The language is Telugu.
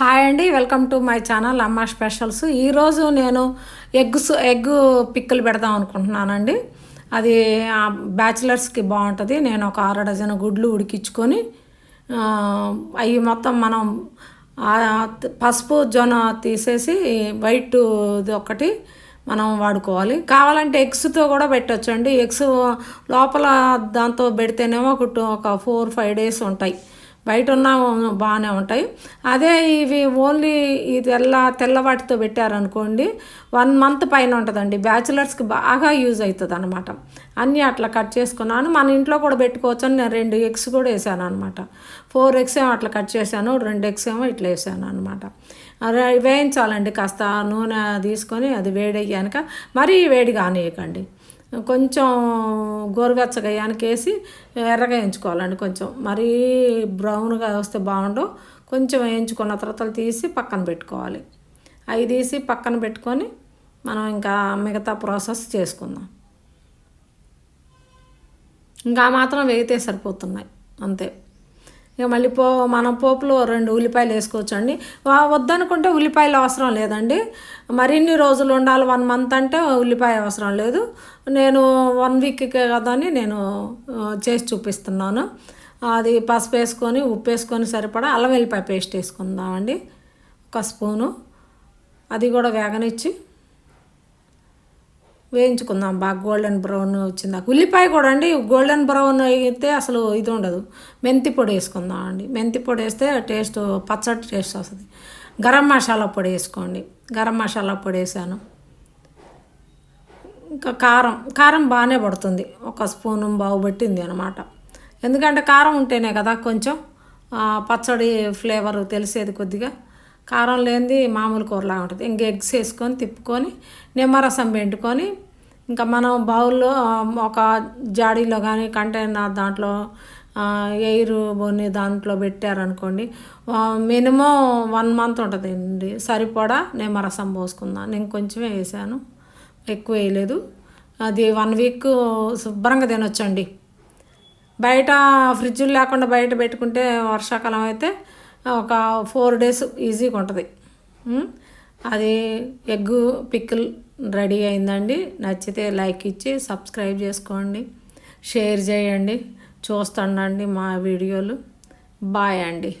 హాయ్ అండి welcome to my channel Amma specials. ఈరోజు నేను ఎగ్స్ ఎగ్ పిక్కలు పెడదాం అనుకుంటున్నానండి. అది బ్యాచిలర్స్కి బాగుంటుంది. నేను ఒక అర డజన్ గుడ్లు ఉడికించుకొని అవి మొత్తం మనం పసుపు జొన్న తీసేసి వైట్ ఇది ఒకటి మనం వాడుకోవాలి. కావాలంటే ఎగ్స్తో కూడా పెట్టచ్చు అండి ఎగ్స్ లోపల దాంతో పెడితేనేమో ఒక టూ- ఒక ఫోర్ ఫైవ్ డేస్ ఉంటాయి. బయట ఉన్న బాగానే ఉంటాయి. అదే ఇవి ఓన్లీ ఈ తెల్ల తెల్లవాటితో పెట్టారనుకోండి వన్ మంత్ పైన ఉంటుందండి. బ్యాచిలర్స్కి బాగా యూజ్ అవుతుంది అనమాట అన్నీ అట్లా కట్ చేసుకున్నాను. మన ఇంట్లో కూడా పెట్టుకోవచ్చు అని నేను రెండు ఎగ్స్ కూడా వేసాను అనమాట ఫోర్ ఎగ్స్ ఏమో అట్లా కట్ చేశాను రెండు ఎగ్స్ ఏమో ఇట్లా వేసాను అనమాట వేయించాలండి కాస్త నూనె తీసుకొని అది వేడయ్యాక మరీ వేడి కానియకండి. కొంచెం గోరువెచ్చగా వేసి ఎర్రగా వేయించుకోవాలండి కొంచెం. మరీ బ్రౌన్గా వస్తే బాగుండవు. కొంచెం వేయించుకున్న తర్వాత తీసి పక్కన పెట్టుకోవాలి. అవి తీసి పక్కన పెట్టుకొని మనం ఇంకా మిగతా ప్రాసెస్ చేసుకుందాం. ఇంకా మాత్రం వేగితే సరిపోతున్నాయి. అంతే. ఇక మళ్ళీ పో మనం పోపులో రెండు ఉల్లిపాయలు వేసుకోవచ్చండి. అండి వద్దనుకుంటే ఉల్లిపాయలు అవసరం లేదండి. మరిన్ని రోజులు ఉండాలి వన్ మంత్ అంటే ఉల్లిపాయ అవసరం లేదు. నేను వన్ వీక్కి కదా అని నేను చేసి చూపిస్తున్నాను. అది పసుపు వేసుకొని ఉప్పు వేసుకొని సరిపడా అల్లం వెల్లిపాయ పేస్ట్ వేసుకుందామండి. ఒక స్పూను. అది కూడా వేగనిచ్చి. వేయించుకుందాం బాగా గోల్డెన్ బ్రౌన్ వచ్చిందాక ఉల్లిపాయ కూడా అండి గోల్డెన్ బ్రౌన్ అయితే అసలు ఇది ఉండదు. మెంతి పొడి వేసుకుందాం అండి. మెంతి పొడి వేస్తే టేస్ట్ పచ్చడి టేస్ట్ వస్తుంది. గరం మసాలా పొడి వేసుకోండి. గరం మసాలా పొడి వేసాను. ఇంకా కారం కారం బాగానే పడుతుంది. ఒక స్పూను బాగు పట్టింది అనమాట ఎందుకంటే కారం ఉంటేనే కదా కొంచెం పచ్చడి ఫ్లేవర్ తెలిసేది కొద్దిగా. కారం లేనిది మామూలు కూరలా ఉంటుంది. ఇంక ఎగ్స్ వేసుకొని తిప్పుకొని నిమ్మరసం పెట్టుకొని ఇంకా మనం బౌల్లో ఒక జాడీలో కానీ కంటైనర్ దాంట్లో ఎయిర్ బొన్ని దాంట్లో పెట్టారనుకోండి మినిమం వన్ మంత్ ఉంటుంది అండి సరిపడా నిమ్మరసం పోసుకుందాం. నేను కొంచెమే వేసాను. ఎక్కువ వేయలేదు. అది వన్ వీక్ శుభ్రంగా తినొచ్చండి. బయట ఫ్రిడ్జ్ లేకుండా బయట పెట్టుకుంటే వర్షాకాలం అయితే ఒక ఫోర్ డేస్ ఈజీగా ఉంటుంది. అది ఎగ్గు పిక్కిల్ రెడీ అయిందండి. నచ్చితే లైక్ ఇచ్చి సబ్స్క్రైబ్ చేసుకోండి. షేర్ చేయండి. చూస్తుండండి మా వీడియోలు. బాయ్ అండి.